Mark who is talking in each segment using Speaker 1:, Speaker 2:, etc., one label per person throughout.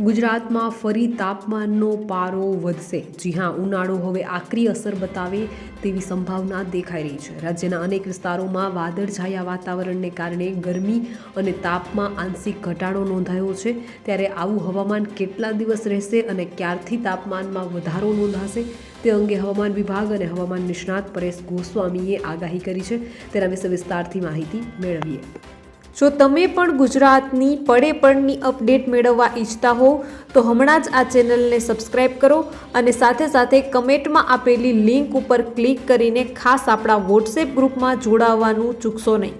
Speaker 1: ગુજરાતમાં ફરી તાપમાનનો પારો વધશે. જી હા, ઉનાળો હવે આકરી અસર બતાવે તેવી સંભાવના દેખાઈ રહી છે. રાજ્યના અનેક વિસ્તારોમાં વાદળછાયા વાતાવરણને કારણે ગરમી અને તાપમાં આંશિક ઘટાડો નોંધાયો છે. ત્યારે આવું હવામાન કેટલા દિવસ રહેશે અને ક્યારથી તાપમાનમાં વધારો નોંધાશે તે અંગે હવામાન વિભાગ અને હવામાન નિષ્ણાત પરેશ ગોસ્વામીએ આગાહી કરી છે. તેના વિશે વિસ્તારથી માહિતી મેળવીએ.
Speaker 2: જો તમે પણ ગુજરાતની પડે પડની અપડેટ મેળવવા ઈચ્છતા હો તો હમણાં જ આ ચેનલને સબસ્ક્રાઇબ કરો અને સાથે સાથે કમેન્ટમાં આપેલી લિંક ઉપર ક્લિક કરીને ખાસ આપણા વોટ્સએપ ગ્રુપમાં જોડાવવાનું ચૂકશો નહીં.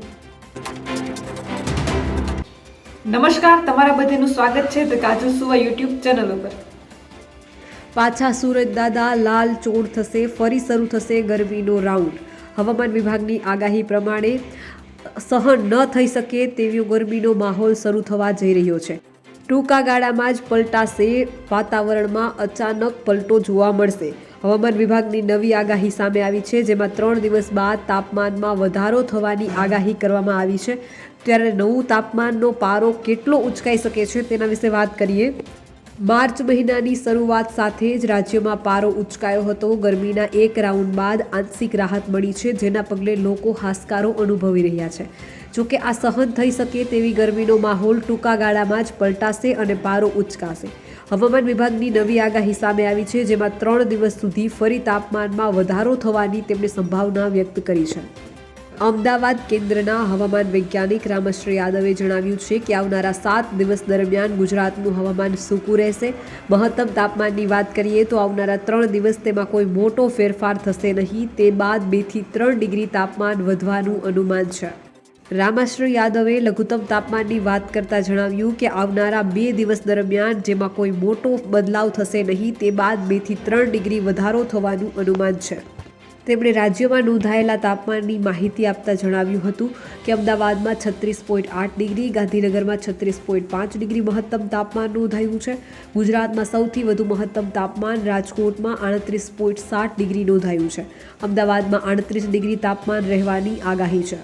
Speaker 3: નમસ્કાર તમારા બધાનું સ્વાગત છે ધ કાજુ સુવા યુટ્યુબ ચેનલ ઉપર.
Speaker 1: પાછા સુરજ દાદા લાલ ચોળ થશે ફરી શરૂ થશે ગરમીનો રાઉન્ડ. હવામાન વિભાગની આગાહી પ્રમાણે સહન ન થઈ શકે તેવી ગરમીનો માહોલ શરૂ થવા જઈ રહ્યો છે. ટૂંકા ગાળામાં જ પલટાશે, વાતાવરણમાં અચાનક પલટો જોવા મળશે. હવામાન વિભાગની નવી આગાહી સામે આવી છે, જેમાં ત્રણ દિવસ બાદ તાપમાનમાં વધારો થવાની આગાહી કરવામાં આવી છે. ત્યારે નવું તાપમાનનો પારો કેટલો ઉંચકાઈ શકે છે તેના વિશે વાત કરીએ. માર્ચ મહિનાની શરૂઆત સાથે જ રાજ્યમાં પારો ઉચકાયો હતો. ગરમીના એક રાઉન્ડ બાદ આંશિક રાહત મળી છે, જેના પગલે લોકો હાશકારો અનુભવી રહ્યા છે. જોકે આ સહન થઈ શકે તેવી ગરમીનો માહોલ ટૂંકા ગાળામાં જ પલટાશે અને પારો ઉચકાશે. હવામાન વિભાગની નવી આગાહી સામે આવી છે, જેમાં ત્રણ દિવસ સુધી ફરી તાપમાનમાં વધારો થવાની તેમણે સંભાવના વ્યક્ત કરી છે. અમદાવાદ કેન્દ્રના હવામાન વૈજ્ઞાનિક રામશ્રી યાદવે જણાવ્યું છે કે આવનારા સાત દિવસ દરમિયાન ગુજરાતનું હવામાન સૂકું રહેશે. મહત્તમ તાપમાનની વાત કરીએ તો આવનારા ત્રણ દિવસ તેમાં કોઈ મોટો ફેરફાર થશે નહીં. તે બાદ બેથી ત્રણ ડિગ્રી તાપમાન વધવાનું અનુમાન છે. રામાશ્રી યાદવે લઘુત્તમ તાપમાનની વાત કરતા જણાવ્યું કે આવનારા બે દિવસ દરમિયાન જેમાં કોઈ મોટો બદલાવ થશે નહીં. તે બાદ બેથી ત્રણ ડિગ્રી વધારો થવાનું અનુમાન છે. તેમણે રાજ્યમાં નોંધાયેલા તાપમાનની માહિતી આપતા જણાવ્યું હતું કે અમદાવાદમાં છત્રીસ પોઈન્ટ આઠ ડિગ્રી, ગાંધીનગરમાં છત્રીસ પોઈન્ટ પાંચ ડિગ્રી મહત્તમ તાપમાન નોંધાયું છે. ગુજરાતમાં સૌથી વધુ મહત્તમ તાપમાન રાજકોટમાં આડત્રીસ પોઈન્ટ સાત ડિગ્રી નોંધાયું છે. અમદાવાદમાં આડત્રીસ ડિગ્રી તાપમાન રહેવાની આગાહી છે.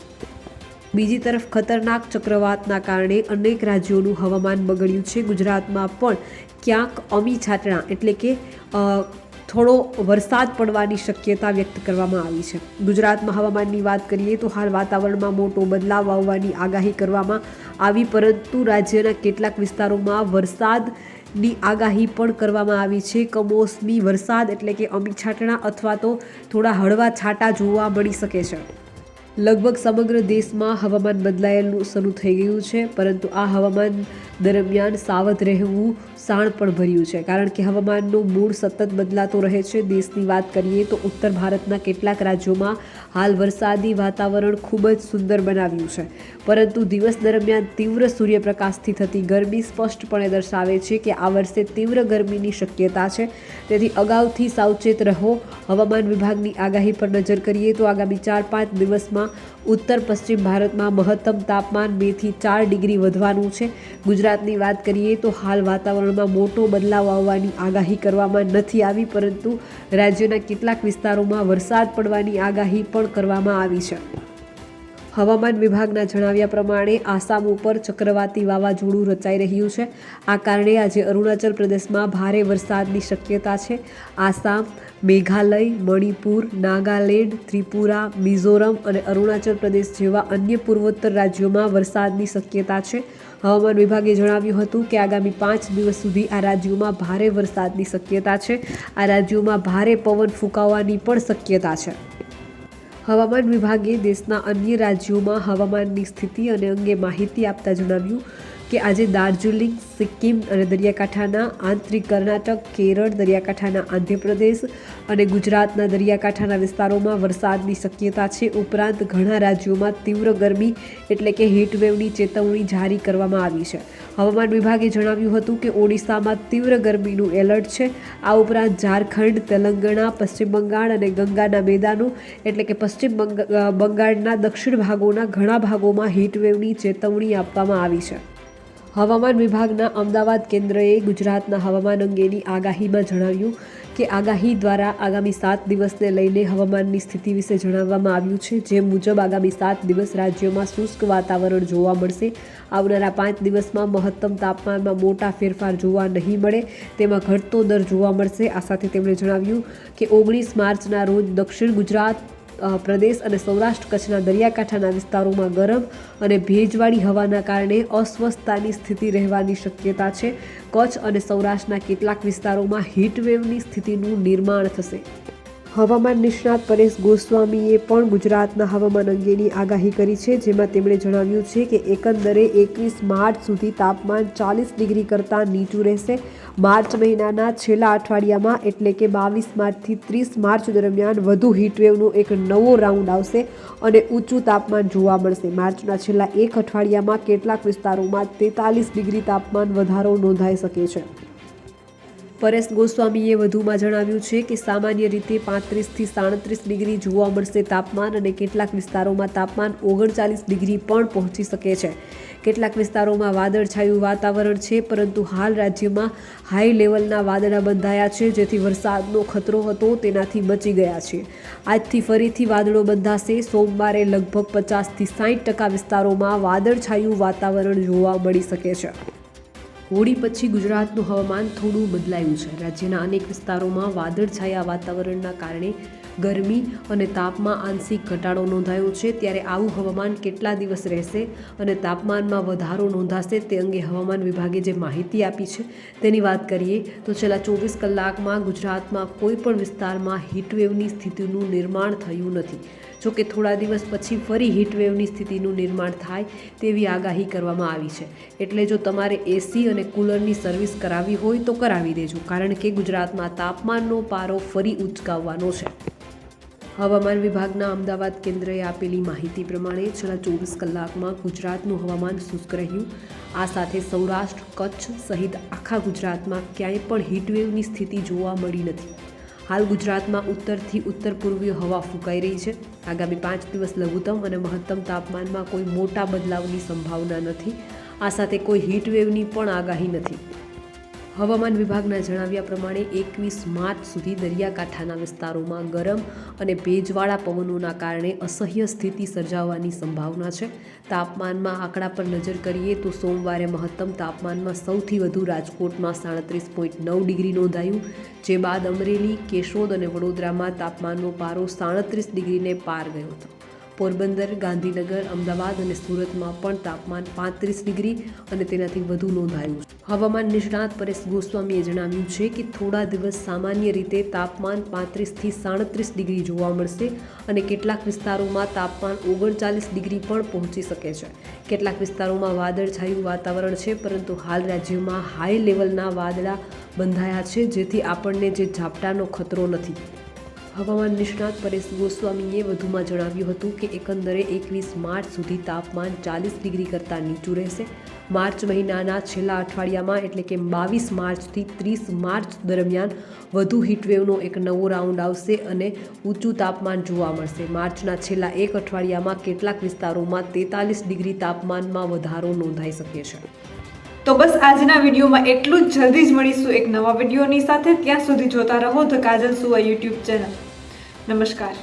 Speaker 1: બીજી તરફ ખતરનાક ચક્રવાતના કારણે અનેક રાજ્યોનું હવામાન બગડ્યું છે. ગુજરાતમાં પણ ક્યાંક અમી છાટણા એટલે કે થોડો વરસાદ પડવાની શક્યતા વ્યક્ત કરવામાં આવી છે. ગુજરાતમાં હવામાનની વાત કરીએ તો હાલ વાતાવરણમાં મોટો બદલાવ આવવાની આગાહી કરવામાં આવી, પરંતુ રાજ્યના કેટલાક વિસ્તારોમાં વરસાદની આગાહી પણ કરવામાં આવી છે. કમોસમી વરસાદ એટલે કે અમી છાંટણા અથવા તો થોડા હળવા છાંટા જોવા મળી શકે છે. લગભગ સમગ્ર દેશમાં હવામાન બદલાયેલું શરૂ થઈ ગયું છે, પરંતુ આ હવામાન દરમિયાન સાવધ રહેવું શાણ પણ ભર્યું છે. કારણ કે હવામાનનું મૂળ સતત બદલાતો રહે છે. દેશની વાત કરીએ તો ઉત્તર ભારતના કેટલાક રાજ્યોમાં હાલ વરસાદી વાતાવરણ ખૂબ જ સુંદર બનાવ્યું છે. પરંતુ દિવસ દરમિયાન તીવ્ર સૂર્યપ્રકાશથી થતી ગરમી સ્પષ્ટપણે દર્શાવે છે કે આ વર્ષે તીવ્ર ગરમીની શક્યતા છે. તેથી અગાઉથી સાવચેત રહો. હવામાન વિભાગની આગાહી પર નજર કરીએ તો આગામી ચાર પાંચ દિવસમાં ઉત્તર પશ્ચિમ ભારતમાં મહત્તમ તાપમાન બેથી ચાર ડિગ્રી વધવાનું છે. ગુજરાતની વાત કરીએ તો હાલ વાતાવરણમાં મોટો બદલાવ આવવાની આગાહી કરવામાં નથી આવી, પરંતુ રાજ્યના કેટલાક વિસ્તારોમાં વરસાદ પડવાની આગાહી પણ કરવામાં આવી છે. હવામાન વિભાગના જણાવ્યા પ્રમાણે, આસામ ઉપર ચક્રવાતી વાવાઝોડું રચાઈ રહ્યું છે. આ કારણે આજે અરુણાચલ પ્રદેશમાં ભારે વરસાદની શક્યતા છે. આસામ, મેઘાલય, મણિપુર, નાગાલેન્ડ, ત્રિપુરા, મિઝોરમ અને અરુણાચલ પ્રદેશ જેવા અન્ય પૂર્વોત્તર રાજ્યોમાં વરસાદની શક્યતા છે. હવામાન વિભાગે જણાવ્યું હતું કે આગામી પાંચ દિવસ સુધી આ રાજ્યોમાં ભારે વરસાદની શક્યતા છે. આ રાજ્યોમાં ભારે પવન ફૂંકાવાની પણ શક્યતા છે. હવામાન વિભાગે દેશના અન્ય રાજ્યોમાં હવામાનની સ્થિતિ અને અંગે માહિતી આપતા જણાવ્યું કે આજે દાર્જિલિંગ, સિક્કિમ અને દરિયાકાંઠાના આંતરિક કર્ણાટક, કેરળ, દરિયાકાંઠાના આંધ્રપ્રદેશ અને ગુજરાતના દરિયાકાંઠાના વિસ્તારોમાં વરસાદની શક્યતા છે. ઉપરાંત ઘણા રાજ્યોમાં તીવ્ર ગરમી એટલે કે હીટવેવની ચેતવણી જારી કરવામાં આવી છે. હવામાન વિભાગે જણાવ્યું હતું કે ઓડિશામાં તીવ્ર ગરમીનું એલર્ટ છે. આ ઉપરાંત ઝારખંડ, તેલંગાણા, પશ્ચિમ બંગાળ અને ગંગાના મેદાનો એટલે કે પશ્ચિમ બંગ- બંગાળના દક્ષિણ ભાગોના ઘણા ભાગોમાં હીટવેવની ચેતવણી આપવામાં આવી છે. હવામાન વિભાગના અમદાવાદ કેન્દ્રએ ગુજરાતના હવામાન અંગેની આગાહીમાં જણાવ્યું કે આગાહી દ્વારા આગામી સાત દિવસને લઈને હવામાનની સ્થિતિ વિશે જણાવવામાં આવ્યું છે. જે મુજબ આગામી સાત દિવસ રાજ્યમાં શુષ્ક વાતાવરણ જોવા મળશે. આવનારા પાંચ દિવસમાં મહત્તમ તાપમાનમાં મોટા ફેરફાર જોવા નહીં મળે તેમાં ઘટતો દર જોવા મળશે. આ સાથે તેમણે જણાવ્યું કે ઓગણીસ માર્ચના રોજ દક્ષિણ ગુજરાત પ્રદેશ અને સૌરાષ્ટ્ર કચ્છના દરિયાકાંઠાના વિસ્તારોમાં ગરમ અને ભેજવાળી હવાના કારણે અસ્વસ્થતાની સ્થિતિ રહેવાની શક્યતા છે. કચ્છ અને સૌરાષ્ટ્રના કેટલાક વિસ્તારોમાં હીટવેવની સ્થિતિનું નિર્માણ થશે. હવામાન નિષ્ણાત પરેશ ગોસ્વામીએ પણ ગુજરાતના હવામાન અંગેની આગાહી કરી છે, જેમાં તેમણે જણાવ્યું છે કે એકંદરે એકવીસ માર્ચ સુધી તાપમાન ચાલીસ ડિગ્રી કરતાં નીચું રહેશે. માર્ચ મહિનાના છેલ્લા અઠવાડિયામાં એટલે કે બાવીસ માર્ચથી ત્રીસ માર્ચ દરમિયાન વધુ હીટવેવનો એક નવો રાઉન્ડ આવશે અને ઊંચું તાપમાન જોવા મળશે. માર્ચના છેલ્લા એક અઠવાડિયામાં કેટલાક વિસ્તારોમાં તેતાલીસ ડિગ્રી તાપમાન વધારો નોંધાઈ શકે છે. પરેશ ગોસ્વામીએ વધુમાં જણાવ્યું છે કે સામાન્ય રીતે પાંત્રીસથી સાડત્રીસ ડિગ્રી જોવા મળશે તાપમાન અને કેટલાક વિસ્તારોમાં તાપમાન ઓગણચાલીસ ડિગ્રી પણ પહોંચી શકે છે. કેટલાક વિસ્તારોમાં વાદળછાયું વાતાવરણ છે, પરંતુ હાલ રાજ્યમાં હાઈ લેવલના વાદળા બંધાયા છે, જેથી વરસાદનો ખતરો હતો તેનાથી બચી ગયા છે. આજથી ફરીથી વાદળો બંધાશે. સોમવારે લગભગ પચાસથી સાઠ ટકા વિસ્તારોમાં વાદળછાયું વાતાવરણ જોવા મળી શકે છે. હોળી પછી ગુજરાતનું હવામાન થોડું બદલાયું છે. રાજ્યના અનેક વિસ્તારોમાં વાદળછાયા વાતાવરણના કારણે ગરમી અને તાપમાં આંશિક ઘટાડો નોંધાયો છે. ત્યારે આવું હવામાન કેટલા દિવસ રહેશે અને તાપમાનમાં વધારો નોંધાશે તે અંગે હવામાન વિભાગે જે માહિતી આપી છે તેની વાત કરીએ તો છેલ્લા ચોવીસ કલાકમાં ગુજરાતમાં કોઈપણ વિસ્તારમાં હીટવેવની સ્થિતિનું નિર્માણ થયું નથી. જો કે થોડા દિવસ પછી ફરી હીટવેવની સ્થિતિનું નિર્માણ થાય તેવી આગાહી કરવામાં આવી છે. એટલે જો તમારે એસી અને કુલરની સર્વિસ કરાવવી હોય તો કરાવી દેજો, કારણ કે ગુજરાતમાં તાપમાનનો પારો ફરી ઉચકાવવાનો છે. હવામાન વિભાગના અમદાવાદ કેન્દ્રએ આપેલી માહિતી પ્રમાણે છેલ્લા ચોવીસ કલાકમાં ગુજરાતનું હવામાન શુષ્ક રહ્યું. આ સાથે સૌરાષ્ટ્ર, કચ્છ સહિત આખા ગુજરાતમાં ક્યાંય પણ હીટવેવની સ્થિતિ જોવા મળી નથી. હાલ ગુજરાતમાં ઉત્તરથી ઉત્તર પૂર્વીય હવા ફૂંકાઈ રહી છે. આગામી પાંચ દિવસ લઘુત્તમ અને મહત્તમ તાપમાનમાં કોઈ મોટા બદલાવની સંભાવના નથી. આ સાથે કોઈ હીટવેવની પણ આગાહી નથી. હવામાન વિભાગના જણાવ્યા પ્રમાણે એકવીસ માર્ચ સુધી દરિયાકાંઠાના વિસ્તારોમાં ગરમ અને ભેજવાળા પવનોના કારણે અસહ્ય સ્થિતિ સર્જાવાની સંભાવના છે. તાપમાનમાં આંકડા પર નજર કરીએ તો સોમવારે મહત્તમ તાપમાનમાં સૌથી વધુ રાજકોટમાં સાડત્રીસ પોઈન્ટ નવ ડિગ્રી નોંધાયું, જે બાદ અમરેલી, કેશોદ અને વડોદરામાં તાપમાનનો પારો સાડત્રીસ ડિગ્રીને પાર ગયો હતો. પોરબંદર, ગાંધીનગર, અમદાવાદ અને સુરતમાં પણ તાપમાન પાંત્રીસ ડિગ્રી અને તેનાથી વધુ નોંધાયું હવામાન નિષ્ણાત પરેશ ગોસ્વામીએ જણાવ્યું છે કે થોડા દિવસ સામાન્ય રીતે તાપમાન પાંત્રીસથી સાડત્રીસ ડિગ્રી જોવા મળશે અને કેટલાક વિસ્તારોમાં તાપમાન ઓગણચાલીસ ડિગ્રી પણ પહોંચી શકે છે. કેટલાક વિસ્તારોમાં વાદળછાયું વાતાવરણ છે, પરંતુ હાલ રાજ્યમાં હાઈ લેવલના વાદળા બંધાયા છે, જેથી આપણને જે ઝાપટાનો ખતરો નથી. હવામાન નિષ્ણાત પરેશ ગોસ્વામીએ વધુમાં જણાવ્યું હતું કે એકંદરે એકવીસ માર્ચ સુધી તાપમાન ચાલીસ ડિગ્રી કરતાં નીચું રહેશે. માર્ચ મહિનાના છેલ્લા અઠવાડિયામાં એટલે કે બાવીસ માર્ચથી ત્રીસ માર્ચ દરમિયાન વધુ હીટવેવનો એક નવો રાઉન્ડ આવશે અને ઊંચું તાપમાન જોવા મળશે. માર્ચના છેલ્લા એક અઠવાડિયામાં કેટલાક વિસ્તારોમાં તેતાલીસ ડિગ્રી તાપમાનમાં વધારો નોંધાઈ શકે છે.
Speaker 3: તો બસ આજના વિડીયોમાં એટલું જ. જલ્દી જ મળીશું એક નવા વિડીયોની સાથે. ત્યાં સુધી જોતા રહો ધ કાજલ સુવા યુટ્યુબ ચેનલ. નમસ્કાર